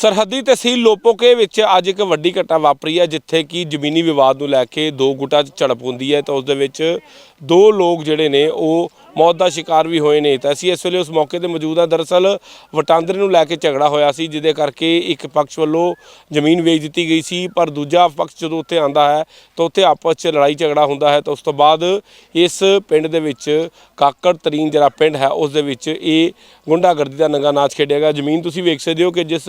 ਸਰਹੱਦੀ ਤਹਿਸੀਲ ਲੋਪੋਕੇ ਵਿੱਚ ਅੱਜ ਇੱਕ ਵੱਡੀ ਘਟਨਾ ਵਾਪਰੀ ਹੈ, ਜਿੱਥੇ ਕਿ ਜ਼ਮੀਨੀ ਵਿਵਾਦ ਨੂੰ ਲੈ ਕੇ ਦੋ ਗੁੱਟਾਂ 'ਚ ਝੜਪ ਹੁੰਦੀ ਹੈ ਤਾਂ ਉਸ ਦੇ ਵਿੱਚ ਦੋ ਲੋਕ ਜਿਹੜੇ ਨੇ ਉਹ ਮੌਤ ਦਾ ਸ਼ਿਕਾਰ ਵੀ ਹੋਏ ਨੇ। ਤਾਂ ਅਸੀਂ ਇਸ ਵੇਲੇ ਉਸ ਮੌਕੇ ਤੇ ਮੌਜੂਦ ਹਾਂ। ਦਰਅਸਲ ਵਟਾਂਦਰੇ ਨੂੰ ਲੈ ਕੇ ਝਗੜਾ ਹੋਇਆ ਸੀ, ਜਿਹਦੇ ਕਰਕੇ ਇੱਕ ਪਕਸ਼ ਵੱਲੋਂ ਜ਼ਮੀਨ ਵੇਚ ਦਿੱਤੀ ਗਈ ਸੀ। ਪਰ ਦੂਜਾ ਪਕਸ਼ ਜਦੋਂ ਉੱਥੇ ਆਂਦਾ ਹੈ, ਤਾਂ ਉੱਥੇ ਆਪਸ 'ਚ ਲੜਾਈ ਝਗੜਾ ਹੁੰਦਾ ਹੈ। ਤਾਂ ਉਸ ਤੋਂ ਬਾਅਦ ਇਸ ਪਿੰਡ ਦੇ ਵਿੱਚ ਕਾਕੜ ਤਰੀਨ ਜਿਹੜਾ ਪਿੰਡ ਹੈ, ਉਸ ਦੇ ਵਿੱਚ ਇਹ ਗੁੰਡਾਗਰਦੀ ਦਾ ਨੰਗਾ ਨਾਚ ਖੇਡਿਆ ਗਿਆ। ਜ਼ਮੀਨ ਤੁਸੀਂ ਵੇਖ ਸਕਦੇ ਹੋ ਕਿ ਜਿਸ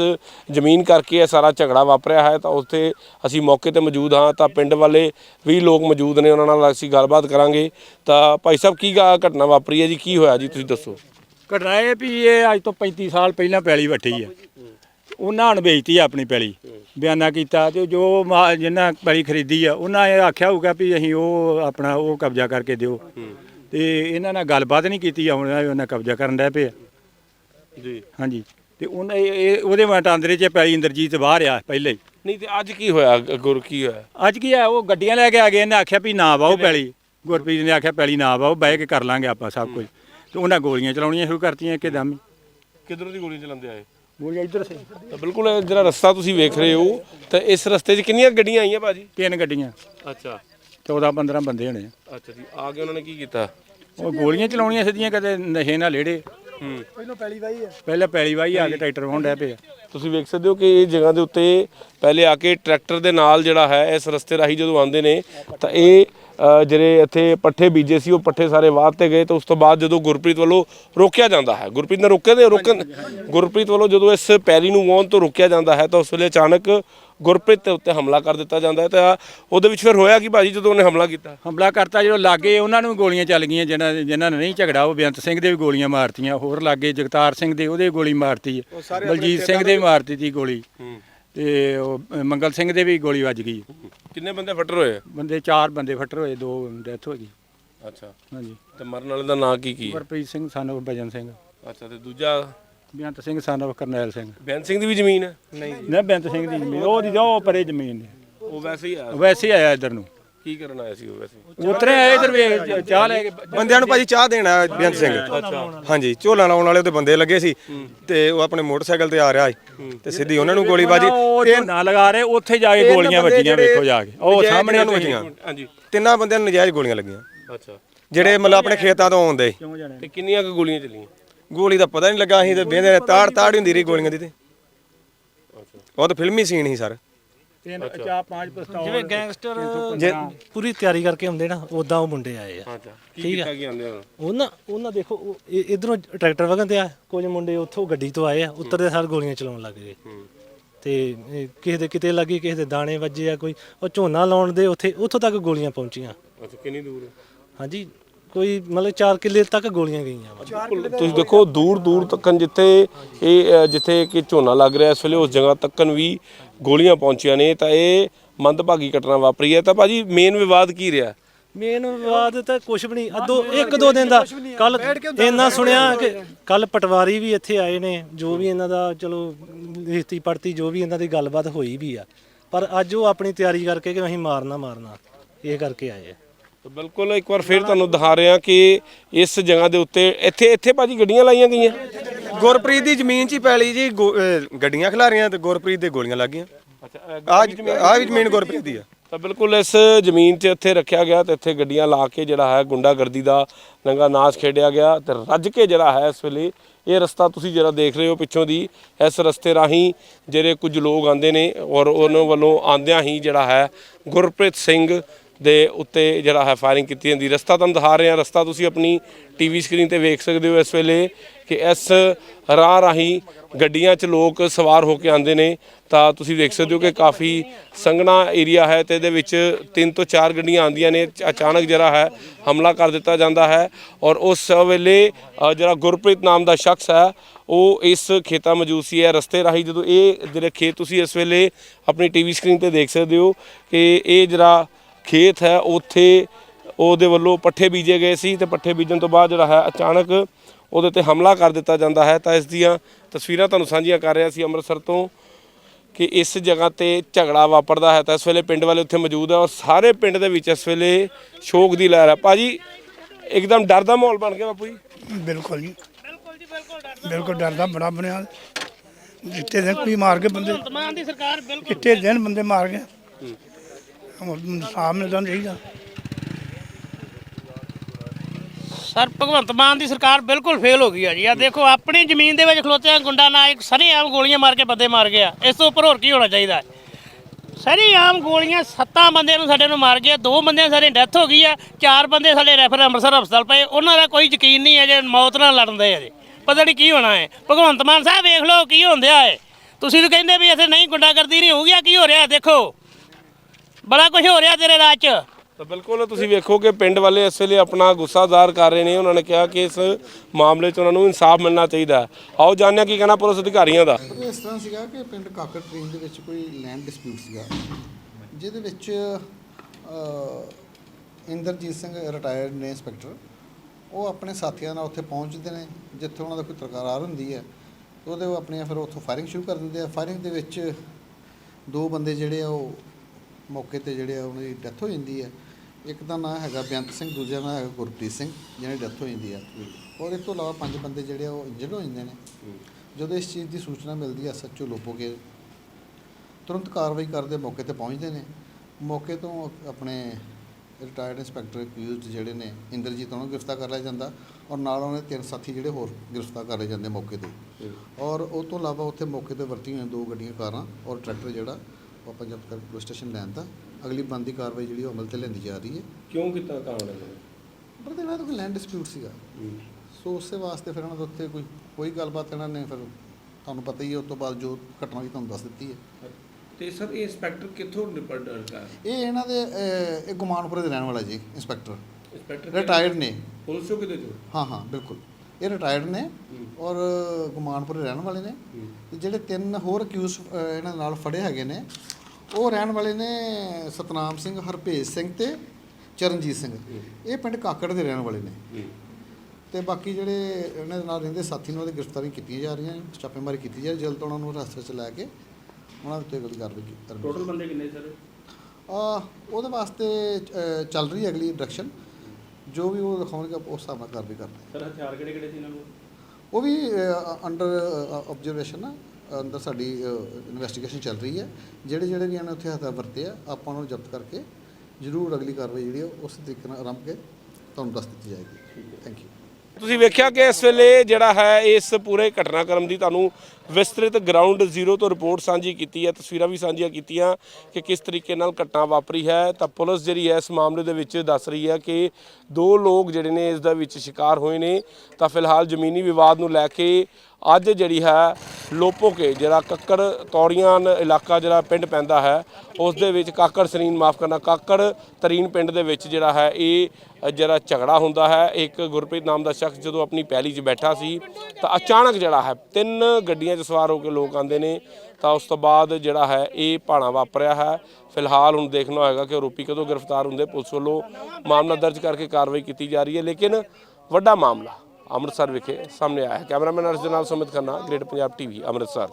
ਜ਼ਮੀਨ ਕਰਕੇ ਇਹ ਸਾਰਾ ਝਗੜਾ ਵਾਪਰਿਆ ਹੈ, ਤਾਂ ਉੱਥੇ ਅਸੀਂ ਮੌਕੇ ਤੇ ਮੌਜੂਦ ਹਾਂ। ਤਾਂ ਪਿੰਡ ਵਾਲੇ ਵੀ ਲੋਕ ਮੌਜੂਦ ਨੇ, ਉਹਨਾਂ ਨਾਲ ਅਸੀਂ ਗੱਲਬਾਤ ਕਰਾਂਗੇ। ਤਾਂ ਭਾਈ ਸਾਹਿਬ, ਕੀ ਘਟਨਾ ਵਾਪਰੀ ਹੈ ਜੀ ਕੀ ਹੋਇਆ ਜੀ ਤੁਸੀਂ ਦੱਸੋ। ਘਟਨਾ ਇਹ ਵੀ ਇਹ ਅੱਜ ਤੋਂ 35 ਸਾਲ ਪਹਿਲਾਂ ਪੈਲੀ ਵੱਟੀ ਆ। ਉਹਨਾਂ ਨੇ ਵੇਚਤੀ ਆਪਣੀ ਪੈਲੀ ਬਿਆਨਾ ਕੀਤਾ ਤੇ ਜੋ ਜਿਨ੍ਹਾਂ ਪੈਲੀ ਖਰੀਦੀ ਆ ਉਹਨਾਂ ਇਹ ਆਖਿਆ ਹੋਊਗਾ ਵੀ ਅਸੀਂ ਉਹ ਆਪਣਾ ਉਹ ਕਬਜ਼ਾ ਕਰਕੇ ਦਿਓ। ਤੇ ਇਹਨਾਂ ਨਾਲ ਗੱਲਬਾਤ ਨਹੀਂ ਕੀਤੀ ਆ ਹੁਣ ਉਹਨਾਂ ਕਬਜ਼ਾ ਕਰਨ ਡੈ ਪਏ ਆ। ਜੀ। ਹਾਂਜੀ। ਤੇ ਉਹਨਾਂ ਇਹ ਉਹਦੇ ਵਟਾਂਦਰੇ 'ਚ ਪੈਲੀ ਇੰਦਰਜੀਤ ਬਾਹਰ ਆ ਪਹਿਲੇ ਹੀ। ਨਹੀਂ ਤੇ ਅੱਜ ਕੀ ਹੋਇਆ ਗੁਰ ਕੀ ਹੋਇਆ? ਅੱਜ ਕੀ ਆ ਉਹ ਗੱਡੀਆਂ ਲੈ ਕੇ ਆ ਗਏ ਇਹਨੇ ਆਖਿਆ ਵੀ ਨਾ ਵਾਓ ਪੈਲੀ। ਗੁਰਪ੍ਰੀਤ ਨੇ ਆਖਿਆ ਪੈਲੀ ਨਾ ਵਾਓ ਬਹਿ ਕੇ ਕਰ ਲਾਂਗੇ ਆਪਾਂ ਸਭ ਕੁਝ। ਤੇ ਉਹਨਾਂ ਗੋਲੀਆਂ ਚਲਾਉਣੀਆਂ ਸ਼ੁਰੂ ਕਰਤੀਆਂ ਇੱਕਦਮ ਹੀ। ਕਿਧਰੋਂ ਦੀ ਗੋਲੀ ਚਲਾਉਂਦੇ ਆਏ? ਗੋਲੀਆਂ ਇੱਧਰ ਸੇ। ਤਾਂ ਬਿਲਕੁਲ ਇਹ ਜਿਹੜਾ ਰਸਤਾ ਤੁਸੀਂ ਵੇਖ ਰਹੇ ਹੋ ਤਾਂ ਇਸ ਰਸਤੇ 'ਚ ਕਿੰਨੀਆਂ ਗੱਡੀਆਂ ਆਈਆਂ ਭਾਜੀ? ਤਿੰਨ ਗੱਡੀਆਂ। ਅੱਛਾ। 14 15 ਬੰਦੇ ਹੋਣੇ ਆ। ਅੱਛਾ ਜੀ ਆ ਕੇ ਉਹਨਾਂ ਨੇ ਕੀ ਕੀਤਾ? ਉਹ ਗੋਲੀਆਂ ਚਲਾਉਣੀਆਂ ਸਿੱਧੀਆਂ ਕਦੇ ਨਸ਼ੇ ਨਾਲ ਲੇੜੇ। ਹੂੰ। ਪਹਿਲਾਂ ਪੈਲੀ ਵਾਈ ਆ। ਕੇ ਟਰੈਕਟਰ ਵਾਹੁਣ ਡੈ ਪਏ ਆ। ਤੁਸੀਂ ਵੇਖ ਸਕਦੇ ਹੋ ਕਿ ਇਹ ਜਗ੍ਹਾ ਦੇ ਉੱਤੇ ਪਹਿਲੇ ਆ ਕੇ ਟਰੈਕਟਰ ਦੇ ਨਾਲ ਜਿਹੜਾ ਹੈ ਇਸ ਰਸਤੇ ਰਾਹੀਂ ਜਦੋਂ ਆਉਂਦੇ ਨੇ ਤਾਂ ਇਹ ਜਿਹੜੇ ਇੱਥੇ ਪੱਠੇ ਬੀਜੇ ਸੀ ਉਹ ਪੱਠੇ ਸਾਰੇ ਵਾਹ ਤੇ ਗਏ ਤਾਂ ਉਸ ਤੋਂ ਬਾਅਦ ਜਦੋਂ ਗੁਰਪ੍ਰੀਤ ਵੱਲੋਂ ਰੋਕਿਆ ਜਾਂਦਾ ਹੈ ਗੁਰਪ੍ਰੀਤ ਨੇ ਰੋਕਿਆ ਤੇ ਰੋਕਣ ਗੁਰਪ੍ਰੀਤ ਵੱਲੋਂ ਜਦੋਂ ਇਸ ਪੈਰੀ ਨੂੰ ਵਾਹੁਣ ਤੋਂ ਰੋਕਿਆ ਜਾਂਦਾ ਹੈ ਤਾਂ ਉਸ ਵੇਲੇ ਅਚਾਨਕ ਗੁਰਪ੍ਰੀਤ ਦੇ ਉੱਤੇ ਹਮਲਾ ਕਰ ਦਿੱਤਾ ਜਾਂਦਾ ਹੈ ਤਾਂ ਉਹਦੇ ਵਿੱਚ ਫਿਰ ਹੋਇਆ ਕੀ ਭਾਜੀ ਜਦੋਂ ਉਹਨੇ ਹਮਲਾ ਕੀਤਾ? ਹਮਲਾ ਕਰਤਾ ਜਦੋਂ ਲਾਗੇ ਉਹਨਾਂ ਨੂੰ ਵੀ ਗੋਲੀਆਂ ਚੱਲ ਗਈਆਂ ਜਿਹਨਾਂ ਜਿਨ੍ਹਾਂ ਨੇ ਨਹੀਂ ਝਗੜਾ ਉਹ ਬੇਅੰਤ ਸਿੰਘ ਦੇ ਵੀ ਗੋਲੀਆਂ ਮਾਰਤੀਆਂ ਹੋਰ ਲਾਗੇ ਜਗਤਾਰ ਸਿੰਘ ਦੇ ਉਹਦੇ ਵੀ ਗੋਲੀ ਮਾਰਤੀ। ਬਲਜੀਤ ਸਿੰਘ ਦੇ ਵੀ ਮਾਰਤੀ ਤੀ ਗੋਲੀ ਤੇ ਉਹ ਮੰਗਲ ਸਿੰਘ ਦੇ ਵੀ ਗੋਲੀ ਵੱਜ ਗਈ। ਕਿੰਨੇ ਬੰਦੇ ਫੱਟਰ ਹੋਏ? ਬੰਦੇ ਚਾਰ ਬੰਦੇ ਫੱਟਰ ਹੋਏ ਦੋ ਡੈਥ ਹੋ ਗਈ। ਅੱਛਾ। ਹਾਂਜੀ। ਤੇ ਮਰਨ ਵਾਲੇ ਦਾ ਨਾਂ ਕੀ ਕੀ ਹੈ? ਗੁਰਪ੍ਰੀਤ ਸਿੰਘ ਸਨ ਭਜਨ ਸਿੰਘ। ਅੱਛਾ ਤੇ ਦੂਜਾ? ਬੇਅੰਤ ਸਿੰਘ ਸਨ ਕਰਨੈਲ ਸਿੰਘ। ਬੈਨ ਸਿੰਘ ਦੀ ਵੀ ਜ਼ਮੀਨ ਹੈ? ਨਹੀਂ। ਨਾ ਬੇਅੰਤ ਸਿੰਘ ਦੀ ਜ਼ਮੀਨ ਉਹ ਦੀ ਉਹ ਪਰੇ ਜ਼ਮੀਨ ਨੇ ਉਹ ਵੈਸੇ ਹੀ ਆ ਵੈਸੇ ਹੀ ਆਇਆ ਇਧਰ ਨੂੰ। ਕੀ ਕਰਨ ਆਇਆ ਸੀ ਉਹ ਵੈਸੇ? ਉਤਰੇ ਆਏ ਇਧਰ ਵੇ ਚਾਹ ਲੈ ਕੇ ਬੰਦਿਆਂ ਨੂੰ ਭਾਜੀ ਚਾਹ ਦੇਣਾ ਹੈ ਬੇਅੰਤ ਸਿੰਘ। ਹਾਂਜੀ ਝੋਲਾ ਲਾਉਣ ਵਾਲੇ ਉਹਦੇ ਬੰਦੇ ਲੱਗੇ ਸੀ ਤੇ ਉਹ ਆਪਣੇ ਮੋਟਰਸਾਈਕਲ ਤੇ ਆ ਰਿਹਾ ਸੀ ਤੇ ਸਿੱਧੀ ਉਹਨਾਂ ਨੂੰ ਗੋਲੀ ਵੱਜੀ ਉਹ ਝੋਨਾ ਲਗਾ ਰਹੇ ਉੱਥੇ ਜਾ ਕੇ ਗੋਲੀਆਂ ਵੱਜੀਆਂ ਵੇਖੋ ਜਾ ਕੇ। ਉਹ ਸਾਹਮਣੇ ਨੂੰ ਵੱਜੀਆਂ। ਹਾਂਜੀ। ਤਿੰਨਾਂ ਬੰਦਿਆਂ ਨੂੰ ਨਜਾਇਜ਼ ਗੋਲੀਆਂ ਲੱਗੀਆਂ। ਅੱਛਾ। ਜਿਹੜੇ ਮਤਲਬ ਆਪਣੇ ਖੇਤਾਂ ਤੋਂ ਆਉਂਦੇ। ਤੇ ਕਿੰਨੀਆਂ ਕੁ ਗੋਲੀਆਂ ਚੱਲੀਆਂ? ਗੋਲੀ ਦਾ ਪਤਾ ਨਹੀਂ ਲੱਗਾ ਅਸੀਂ ਤੇ ਵੇਂਦੇ ਤਾੜ ਤਾੜ ਹੁੰਦੀ ਰਹੀ ਗੋਲੀਆਂ ਦੀ ਤੇ। ਉਹ ਤਾਂ ਫਿਲਮੀ ਸੀਨ ਸੀ ਸਰ। ਤਿੰਨ ਚਾਰ ਪੰਜ ਪਿਸਤੌਲ ਜਿਵੇਂ ਗੈਂਗਸਟਰ ਪੂਰੀ ਤਿਆਰੀ ਕਰਕੇ ਆਉਂਦੇ ਨਾ ਉਦਾਂ ਉਹ ਮੁੰਡੇ ਆਏ ਆ। ਅੱਛਾ। ਕੀ ਕੀਤਾ ਕੀ ਆਂਦੇ ਹੋ ਉਹਨਾਂ ਉਹਨਾਂ ਦੇਖੋ ਉਹ ਇ- ਇੱਧਰੋਂ ਟਰੈਕਟਰ ਵਗਨ ਤੇ ਆ ਕੁਝ ਮੁੰਡੇ ਉੱਥੋਂ ਗੱਡੀ ਤੋਂ ਆਏ ਆ ਉੱਤਰਦੇ ਸਾਰ ਗੋਲੀਆਂ ਚਲਾਉਣ ਲੱਗ ਗਏ। ਤੇ ਇਹ ਕਿਸੇ ਦੇ ਕਿਤੇ ਲੱਗੀ ਕਿਸੇ ਦੇ ਦਾਣੇ ਵੱਜੇ ਆ ਕੋਈ ਉਹ ਝੋਨਾ ਲਾਉਣ ਦੇ ਉੱਥੇ ਉੱਥੋਂ ਤੱਕ ਗੋਲੀਆਂ ਪਹੁੰਚੀਆਂ। ਅੱਛਾ ਕਿੰਨੀ ਦੂਰ? ਹਾਂਜੀ ਕੋਈ ਮਤਲਬ 4 ਕਿੱਲੇ ਤੱਕ ਗੋਲੀਆਂ ਗਈਆਂ ਵਾ। ਤੁਸੀਂ ਦੇਖੋ ਦੂਰ ਦੂਰ ਤੱਕਨ ਜਿੱਥੇ ਇਹ ਅ, ਜਿੱਥੇ ਕਿ ਝੋਨਾ ਲੱਗ ਰਿਹਾ ਇਸ ਵੇਲੇ ਉਸ ਜਗ੍ਹਾ ਤੱਕਨ ਵੀ ਗੋਲੀਆਂ ਪਹੁੰਚੀਆਂ ਨੇ ਤਾਂ ਇਹ ਮੰਦਭਾਗੀ ਘਟਨਾ ਵਾਪਰੀ ਹੈ। ਤਾਂ ਭਾਜੀ ਮੇਨ ਵਿਵਾਦ ਕੀ ਰਿਹਾ? ਮੇਨ ਵਿਵਾਦ ਤਾਂ ਕੁਝ ਵੀ ਨਹੀਂ ਅੱਧੋ ਇੱਕ ਦੋ ਦਿਨ ਦਾ। ਕੱਲ ਇੰਨਾ ਸੁਣਿਆ ਕਿ ਕੱਲ ਪਟਵਾਰੀ ਵੀ ਇੱਥੇ ਆਏ ਨੇ ਜੋ ਵੀ ਇਹਨਾਂ ਦਾ ਚਲੋ ਰਿਸ਼ਤੀ ਪੜਤੀ ਜੋ ਵੀ ਇਹਨਾਂ ਦੀ ਗੱਲਬਾਤ ਹੋਈ ਵੀ ਆ। ਪਰ ਅੱਜ ਉਹ ਆਪਣੀ ਤਿਆਰੀ ਕਰਕੇ ਕਿ ਅਸੀਂ ਮਾਰਨਾ ਮਾਰਨਾ ਇਹ ਕਰਕੇ ਆਏ ਆ। ਤਾਂ ਬਿਲਕੁਲ ਇੱਕ ਵਾਰ ਫਿਰ ਤੁਹਾਨੂੰ ਦਿਖਾ ਰਹੇ ਹਾਂ ਕਿ ਇਸ ਜਗ੍ਹਾ ਦੇ ਉੱਤੇ ਇੱਥੇ ਇੱਥੇ ਭਾਜੀ ਗੱਡੀਆਂ ਲਾਈਆਂ ਗਈਆਂ। ਗੁਰਪ੍ਰੀਤ ਦੀ ਜ਼ਮੀਨ 'ਚ ਹੀ ਪੈਲੀ ਜੀ ਗੋ- ਅਹ ਗੱਡੀਆਂ ਖਿਲਾਰੀਆਂ ਤੇ ਗੁਰਪ੍ਰੀਤ ਦੇ ਗੋਲੀਆਂ ਲੱਗ ਗਈਆਂ। ਅੱਛਾ ਆ ਆ ਵੀ ਜ਼ਮੀਨ ਗੁਰਪ੍ਰੀਤ ਦੀ ਆ। ਤਾਂ ਬਿਲਕੁਲ ਇਸ ਜ਼ਮੀਨ 'ਚ ਇੱਥੇ ਰੱਖਿਆ ਗਿਆ ਤੇ ਇੱਥੇ ਗੱਡੀਆਂ ਲਾ ਕੇ ਜਿਹੜਾ ਹੈ ਗੁੰਡਾਗਰਦੀ ਦਾ ਨੰਗਾ ਨਾਚ ਖੇਡਿਆ ਗਿਆ ਤੇ ਰੱਜ ਕੇ ਜਿਹੜਾ ਹੈ ਇਸ ਵੇਲੇ ਇਹ ਰਸਤਾ ਤੁਸੀਂ ਜਿਹੜਾ ਦੇਖ ਰਹੇ ਹੋ ਪਿੱਛੋਂ ਦੀ ਇਸ ਰਸਤੇ ਰਾਹੀਂ ਜਿਹੜੇ ਕੁਝ ਲੋਕ ਆਉਂਦੇ ਨੇ ਔਰ ਉਹਨਾਂ ਵੱਲੋਂ ਆਂਦਿਆਂ ਹੀ ਜਿਹੜਾ ਹੈ ਗੁਰਪ੍ਰੀਤ ਸਿੰਘ ਦੇ ਉੱਤੇ ਜਿਹੜਾ ਹੈ ਫਾਇਰਿੰਗ ਕੀਤੀ ਜਾਂਦੀ। ਰਸਤਾ ਤੁਹਾਨੂੰ ਦਿਖਾ ਰਹੇ ਹਾਂ, ਰਸਤਾ ਤੁਸੀਂ ਆਪਣੀ ਟੀਵੀ ਸਕਰੀਨ ਤੇ ਵੇਖ ਸਕਦੇ ਹੋ ਇਸ ਵੇਲੇ ਕਿ ਇਸ ਰਾਹ ਰਾਹੀਂ ਗੱਡੀਆਂ 'ਚ ਲੋਕ ਸਵਾਰ ਹੋ ਕੇ ਆਉਂਦੇ ਨੇ। ਤਾਂ ਤੁਸੀਂ ਦੇਖ ਸਕਦੇ ਹੋ ਕਿ ਕਾਫੀ ਸੰਘਣਾ ਏਰੀਆ ਹੈ ਤੇ ਇਹਦੇ ਵਿੱਚ ਤਿੰਨ ਤੋਂ ਚਾਰ ਗੱਡੀਆਂ ਆਉਂਦੀਆਂ ਨੇ। ਅਚਾਨਕ ਜਿਹੜਾ ਹੈ ਹਮਲਾ ਕਰ ਦਿੱਤਾ ਜਾਂਦਾ ਹੈ ਔਰ ਉਸ ਵੇਲੇ ਜਿਹੜਾ ਗੁਰਪ੍ਰੀਤ ਨਾਮ ਦਾ ਸ਼ਖਸ ਹੈ, ਉਹ ਇਸ ਖੇਤਾਂ ਮੌਜੂਦ ਸੀ। ਹੈ ਰਸਤੇ ਰਾਹੀਂ ਜਦੋਂ ਇਹ ਜਿਹੜੇ ਖੇਤ ਤੁਸੀਂ ਇਸ ਵੇਲੇ ਆਪਣੀ ਟੀਵੀ ਸਕਰੀਨ ਤੇ ਦੇਖ ਸਕਦੇ ਹੋ ਕਿ ਇਹ ਜਿਹੜਾ ਖੇਤ ਹੈ ਉੱਥੇ ਉਹਦੇ ਵੱਲੋਂ ਪੱਠੇ ਬੀਜੇ ਗਏ ਸੀ ਤੇ ਪੱਠੇ ਬੀਜਣ ਤੋਂ ਬਾਅਦ ਜਿਹੜਾ ਹੈ ਅਚਾਨਕ ਉਹਦੇ ਤੇ ਹਮਲਾ ਕਰ ਦਿੱਤਾ ਜਾਂਦਾ ਹੈ। ਤਾਂ ਇਸ ਦੀਆਂ ਤਸਵੀਰਾਂ ਤੁਹਾਨੂੰ ਸਾਂਝੀਆਂ ਕਰ ਰਿਹਾ ਸੀ ਅੰਮ੍ਰਿਤਸਰ ਤੋਂ ਕਿ ਇਸ ਜਗ੍ਹਾ ਤੇ ਝਗੜਾ ਵਾਪਰਦਾ ਹੈ। ਤਾਂ ਇਸ ਵੇਲੇ ਪਿੰਡ ਵਾਲੇ ਉੱਥੇ ਮੌਜੂਦ ਹੈ ਔਰ ਸਾਰੇ ਪਿੰਡ ਦੇ ਵਿੱਚ ਇਸ ਵੇਲੇ ਸ਼ੋਕ ਦੀ ਲਹਿਰ ਹੈ। ਭਾਜੀ ਇੱਕਦਮ ਡਰ ਦਾ ਮਾਹੌਲ ਬਣ ਗਿਆ ਬਾਪੂ ਜੀ? ਬਿਲਕੁਲ ਜੀ। ਬਿਲਕੁਲ ਡਰ ਦਾ ਬੜਾ ਬਣਿਆ। ਜਿੱਤੇ ਦਿਨ ਕੋਈ ਮਾਰ ਕੇ ਬੰਦੇ ਮਾਨ ਦੀ ਸਰਕਾਰ ਬਿਲਕੁਲ ਕਿੱਥੇ ਦਿਨ ਬੰਦੇ ਮਾਰ ਗਏ। ਸਾਹਬ ਮਿਲਣਾ ਚਾਹੀਦਾ। ਸਰ, ਭਗਵੰਤ ਮਾਨ ਦੀ ਸਰਕਾਰ ਬਿਲਕੁਲ ਫੇਲ ਹੋ ਗਈ ਆ ਜੀ। ਆ ਦੇਖੋ, ਆਪਣੀ ਜ਼ਮੀਨ ਦੇ ਵਿੱਚ ਖਲੋਤਿਆਂ ਗੁੰਡਾ ਨਾ, ਇੱਕ ਸਰੇਆਮ ਗੋਲੀਆਂ ਮਾਰ ਕੇ ਬੰਦੇ ਮਾਰ ਗਿਆ। ਇਸ ਤੋਂ ਉੱਪਰ ਹੋਰ ਕੀ ਹੋਣਾ ਚਾਹੀਦਾ? ਹੈ? ਸਰੇਆਮ ਗੋਲੀਆਂ ਸੱਤਾਂ ਬੰਦਿਆਂ ਨੂੰ ਸਾਡੇ ਨੂੰ ਮਾਰ ਗਿਆ। ਦੋ ਬੰਦਿਆਂ ਦੀ ਸਾਡੀ ਡੈਥ ਹੋ ਗਈ ਆ। ਚਾਰ ਬੰਦੇ ਸਾਡੇ ਰੈਫਰ ਅੰਮ੍ਰਿਤਸਰ ਹਸਪਤਾਲ ਪਏ। ਉਹਨਾਂ ਦਾ ਕੋਈ ਯਕੀਨ ਨਹੀਂ ਹੈ ਜੇ ਮੌਤ ਨਾਲ ਲੜਦੇ ਆ ਜੀ। ਪਤਾ ਨਹੀਂ ਕੀ ਹੋਣਾ ਹੈ। ਭਗਵੰਤ ਮਾਨ ਸਾਹਿਬ, ਵੇਖ ਲਓ ਕੀ ਹੁੰਦਿਆ ਹੈ। ਤੁਸੀਂ ਤਾਂ ਕਹਿੰਦੇ ਵੀ ਇੱਥੇ ਨਹੀਂ ਗੁੰਡਾਗਰਦੀ ਨਹੀਂ ਹੋਊਗੀ ਗਿਆ ਕੀ ਹੋ ਰਿਹਾ ਦੇਖੋ। ਬੜਾ ਕੁਝ ਹੋ ਰਿਹਾ ਤੇਰੇ ਰਾਜ 'ਚ। ਤਾਂ ਬਿਲਕੁਲ ਤੁਸੀਂ ਵੇਖੋ ਕਿ ਪਿੰਡ ਵਾਲੇ ਇਸ ਵੇਲੇ ਆਪਣਾ ਗੁੱਸਾ ਜ਼ਾਹਰ ਕਰ ਰਹੇ ਨੇ। ਉਹਨਾਂ ਨੇ ਕਿਹਾ ਕਿ ਇਸ ਮਾਮਲੇ 'ਚ ਉਹਨਾਂ ਨੂੰ ਇਨਸਾਫ ਮਿਲਣਾ ਚਾਹੀਦਾ। ਆਓ ਜਾਣਦੇ ਹਾਂ ਕੀ ਕਹਿਣਾ ਪੁਲਿਸ ਅਧਿਕਾਰੀਆਂ ਦਾ। ਇਸ ਤਰ੍ਹਾਂ ਸੀਗਾ ਕਿ ਪਿੰਡ ਕਾਕਰ ਟ੍ਰੇਨ ਦੇ ਵਿੱਚ ਕੋਈ ਲੈਂਡ ਡਿਸਪਿਊਟ ਸੀਗਾ। ਜਿਹਦੇ ਵਿੱਚ ਅਹ, ਇੰਦਰਜੀਤ ਸਿੰਘ ਰਿਟਾਇਰਡ ਨੇ ਇੰਸਪੈਕਟਰ ਉਹ ਆਪਣੇ ਸਾਥੀਆਂ ਨਾਲ ਉੱਥੇ ਪਹੁੰਚਦੇ ਨੇ ਜਿੱਥੇ ਉਹਨਾਂ ਦਾ ਕੋਈ ਤਕਰਾਰ ਹੁੰਦੀ ਹੈ। ਤੇ ਉਹਦੇ ਉਹ ਆਪਣੀਆਂ ਫਿਰ ਉੱਥੋਂ ਫਾਇਰਿੰਗ ਸ਼ੁਰੂ ਕਰ ਦਿੰਦੇ ਆ। ਫਾਇਰਿੰਗ ਦੇ ਵਿੱਚ ਦੋ ਬੰਦੇ ਜਿਹੜੇ ਆ ਉਹ ਮੌਕੇ ਤੇ ਜਿਹੜੇ ਆ ਉਹਨਾਂ ਦੀ ਡੈਥ ਹੋ ਜਾਂਦੀ ਹੈ ਇੱਕ ਦਾ ਨਾਮ ਹੈਗਾ ਬੇਅੰਤ ਸਿੰਘ ਦੂਜਾ ਨਾਮ ਹੈਗਾ ਗੁਰਪ੍ਰੀਤ ਸਿੰਘ ਜਿਹਨਾਂ ਦੀ ਡੈਥ ਹੋ ਜਾਂਦੀ ਹੈ ਔਰ ਇਸ ਤੋਂ ਇਲਾਵਾ ਪੰਜ ਬੰਦੇ ਜਿਹੜੇ ਆ ਉਹ ਇੰਜਰਡ ਹੋ ਜਾਂਦੇ ਨੇ। ਜਦੋਂ ਇਸ ਚੀਜ਼ ਦੀ ਸੂਚਨਾ ਮਿਲਦੀ ਹੈ ਸੱਚੋ ਲੋਪੋਗੇ ਤੁਰੰਤ ਕਾਰਵਾਈ ਕਰਦੇ ਮੌਕੇ ਤੇ ਪਹੁੰਚਦੇ ਨੇ। ਮੌਕੇ ਤੋਂ ਆਪਣੇ ਰਿਟਾਇਰਡ ਇੰਸਪੈਕਟਰ ਅਕਿਊਜ਼ਡ ਜਿਹੜੇ ਨੇ ਇੰਦਰਜੀਤ ਉਹਨੂੰ ਗ੍ਰਿਫਤਾਰ ਕਰ ਲਿਆ ਜਾਂਦਾ ਔਰ ਨਾਲ ਉਹਨੇ ਤਿੰਨ ਸਾਥੀ ਜਿਹੜੇ ਹੋਰ ਗ੍ਰਿਫਤਾਰ ਕਰ ਲਏ ਜਾਂਦੇ ਮੌਕੇ ਤੇ। ਔਰ ਉਹ ਤੋਂ ਇਲਾਵਾ ਉੱਥੇ ਮੌਕੇ ਤੇ ਵਰਤੀਆਂ ਦੋ ਗੱਡੀਆਂ ਕਾਰਾਂ ਔਰ ਟਰੈਕਟਰ ਜਿਹੜਾ ਆਪਾਂ ਜ਼ਬਤ ਕਰਕੇ ਪੁਲਿਸ ਸਟੇਸ਼ਨ ਲੈਣ ਦਾ ਅਗਲੀ ਬੰਦੀ ਕਾਰਵਾਈ ਜਿਹੜੀ ਉਹ ਅਮਲ ਤੇ ਲੈਂਦੀ ਜਾ ਰਹੀ ਹੈ। ਕਿਉਂ ਕੀਤਾ ਕਾਂਡ ਪਰ ਦੇ ਨਾਲ ਤਾਂ ਕੋਈ ਲੈਂਡ ਡਿਸਪਿਊਟ ਸੀਗਾ। ਸੋ ਉਸੇ ਵਾਸਤੇ ਫਿਰ ਉਹਨਾਂ ਦੇ ਉੱਤੇ ਕੋਈ ਕੋਈ ਗੱਲਬਾਤ ਇਹਨਾਂ ਨੇ ਫਿਰ ਤੁਹਾਨੂੰ ਪਤਾ ਹੀ ਹੈ ਉਸ ਤੋਂ ਬਾਅਦ ਜੋ ਘਟਨਾ ਹੋਈ ਤੁਹਾਨੂੰ ਦੱਸ ਦਿੱਤੀ ਹੈ। ਤੇ ਸਰ ਇਹ ਇੰਸਪੈਕਟਰ ਕਿੱਥੋਂ ਨਿਪਟ ਰਿਹਾ ਇਹ ਇਹਨਾਂ ਦੇ ਅਹ, ਇਹ ਗੁਮਾਨਪੁਰੇ ਦੇ ਰਹਿਣ ਵਾਲਾ ਜੀ ਇੰਸਪੈਕਟਰ। ਇੰਸਪੈਕਟਰ ਰਿਟਾਇਰਡ ਨੇ। ਪੁਲਿਸ ਚੋਂ ਕਿਤੇ ਚੋਂ? ਹਾਂ ਹਾਂ ਬਿਲਕੁਲ। ਇਹ ਰਿਟਾਇਰਡ ਨੇ ਔਰ ਗੁਮਾਨਪੁਰੇ ਰਹਿਣ ਵਾਲੇ ਨੇ। ਤੇ ਜਿਹੜੇ ਤਿੰਨ ਹੋਰ ਅਕਿਊਜ਼ ਇਹਨਾਂ ਨਾਲ ਫੜੇ ਹੈਗੇ ਨੇ ਉਹ ਰਹਿਣ ਵਾਲੇ ਨੇ ਸਤਨਾਮ ਸਿੰਘ ਹਰਪੇਸ਼ ਸਿੰਘ ਤੇ ਚਰਨਜੀਤ ਸਿੰਘ। ਇਹ ਪਿੰਡ ਕਾਕੜ ਦੇ ਰਹਿਣ ਵਾਲੇ ਨੇ। ਤੇ ਬਾਕੀ ਜਿਹੜੇ ਇਹਨਾਂ ਦੇ ਨਾਲ ਰਹਿੰਦੇ ਸਾਥੀ ਨੇ ਉਹਦੀ ਗ੍ਰਿਫਤਾਰੀ ਕੀਤੀਆਂ ਜਾ ਰਹੀਆਂ ਨੇ ਛਾਪੇਮਾਰੀ ਕੀਤੀ ਜਾ ਰਹੀ ਜਲਦ ਉਹਨਾਂ ਨੂੰ ਰਸਤੇ 'ਚ ਲੈ ਕੇ ਉਹਨਾਂ ਉੱਤੇ ਅਗਲੀ ਕਾਰਵਾਈ ਕੀਤੀ ਕਰਨੀ ਟੋਟਲ ਬੰਦੇ ਕਿੰਨੇ ਸਰ? ਆ ਉਹਦੇ ਵਾਸਤੇ ਚੱਲ ਰਹੀ ਹੈ ਅਗਲੀ ਡਾਇਰੈਕਸ਼ਨ ਜੋ ਵੀ ਉਹ ਦਿਖਾਉਣਗੇ ਆਪਾਂ ਉਸ ਹਿਸਾਬ ਨਾਲ ਕਾਰਵਾਈ ਕਰਦੇ ਸਰ ਹਥਿਆਰ ਕਿਹੜੇ ਕਿਹੜੇ ਸੀ ਇਹਨਾਂ ਨੂੰ ਉਹ ਵੀ ਅੰਡਰ ਆਬਜ਼ਰਵੇਸ਼ਨ ਆ। ਅੰਦਰ ਸਾਡੀ ਇਨਵੈਸਟੀਗੇਸ਼ਨ ਚੱਲ ਰਹੀ ਹੈ। ਜਿਹੜੇ ਜਿਹੜੇ ਵੀ ਇਹਨਾਂ ਉੱਥੇ ਹਥਿਆਰ ਵਰਤੇ ਆ ਆਪਾਂ ਉਹਨਾਂ ਨੂੰ ਜ਼ਬਤ ਕਰਕੇ ਜ਼ਰੂਰ ਅਗਲੀ ਕਾਰਵਾਈ ਜਿਹੜੀ ਆ ਉਸ ਤਰੀਕੇ ਨਾਲ ਆਰੰਭ ਕੇ ਤੁਹਾਨੂੰ ਦੱਸ ਦਿੱਤੀ ਜਾਏਗੀ। ਥੈਂਕ ਯੂ ਤੁਸੀਂ ਵੇਖਿਆ ਕਿ ਇਸ ਵੇਲੇ ਜਿਹੜਾ ਹੈ, ਇਸ ਪੂਰੇ ਘਟਨਾਕ੍ਰਮ ਦੀ ਤੁਹਾਨੂੰ ਵਿਸਤ੍ਰਿਤ ਗਰਾਊਂਡ ਜ਼ੀਰੋ ਤੋਂ ਰਿਪੋਰਟ ਸਾਂਝੀ ਕੀਤੀ ਹੈ, ਤਸਵੀਰਾਂ ਵੀ ਸਾਂਝੀਆਂ ਕੀਤੀਆਂ ਕਿ ਕਿਸ ਤਰੀਕੇ ਨਾਲ ਘਟਨਾ ਵਾਪਰੀ ਹੈ। ਤਾਂ ਪੁਲਿਸ ਜਿਹੜੀ ਹੈ, ਇਸ ਮਾਮਲੇ ਦੇ ਵਿੱਚ ਦੱਸ ਰਹੀ ਹੈ ਕਿ ਦੋ ਲੋਕ ਜਿਹੜੇ ਨੇ ਇਸ ਦਾ ਵਿੱਚ ਸ਼ਿਕਾਰ ਹੋਏ ਨੇ। ਤਾਂ ਫਿਲਹਾਲ ਜ਼ਮੀਨੀ ਵਿਵਾਦ ਨੂੰ ਲੈ ਕੇ ਅੱਜ ਜਿਹੜੀ ਹੈ ਲੋਪੋਕੇ ਜਿਹੜਾ ਕੱਕੜ ਤੌੜੀਆਂ ਇਲਾਕਾ ਜਿਹੜਾ ਪਿੰਡ ਪੈਂਦਾ ਹੈ, ਉਸ ਦੇ ਵਿੱਚ ਕਾਕੜ ਸਰੀਨ ਮਾਫ ਕਰਨਾ, ਕਾਕੜ ਤਰੀਨ ਪਿੰਡ ਦੇ ਵਿੱਚ ਜਿਹੜਾ ਹੈ, ਇਹ ਜਿਹੜਾ ਝਗੜਾ ਹੁੰਦਾ ਹੈ, ਇੱਕ ਗੁਰਪ੍ਰੀਤ ਨਾਮ ਦਾ ਸ਼ਖਸ ਜਦੋਂ ਆਪਣੀ ਪੈਲੀ 'ਚ ਬੈਠਾ ਸੀ, ਤਾਂ ਅਚਾਨਕ ਜਿਹੜਾ ਹੈ, ਤਿੰਨ ਗੱਡੀਆਂ 'ਚ ਸਵਾਰ ਹੋ ਕੇ ਲੋਕ ਆਉਂਦੇ ਨੇ, ਤਾਂ ਉਸ ਤੋਂ ਬਾਅਦ ਜਿਹੜਾ ਹੈ, ਇਹ ਭਾਣਾ ਵਾਪਰਿਆ ਹੈ। ਫਿਲਹਾਲ ਹੁਣ ਦੇਖਣਾ ਹੋਏਗਾ ਕਿ ਆਰੋਪੀ ਕਦੋਂ ਗ੍ਰਿਫਤਾਰ ਹੁੰਦੇ, ਪੁਲਿਸ ਵੱਲੋਂ ਮਾਮਲਾ ਦਰਜ ਕਰਕੇ ਕਾਰਵਾਈ ਕੀਤੀ ਜਾ ਰਹੀ ਹੈ, ਲੇਕਿਨ ਵੱਡਾ ਮਾਮਲਾ ਅੰਮ੍ਰਿਤਸਰ ਵਿਖੇ ਸਾਹਮਣੇ ਆਇਆ ਹੈ। ਕੈਮਰਾਮੈਨ ਅਰਸ਼ ਦੇ ਨਾਲ ਸੁਮਿਤ ਖੰਨਾ ਗ੍ਰੇਟ ਪੰਜਾਬ ਟੀਵੀ, ਅੰਮ੍ਰਿਤਸਰ।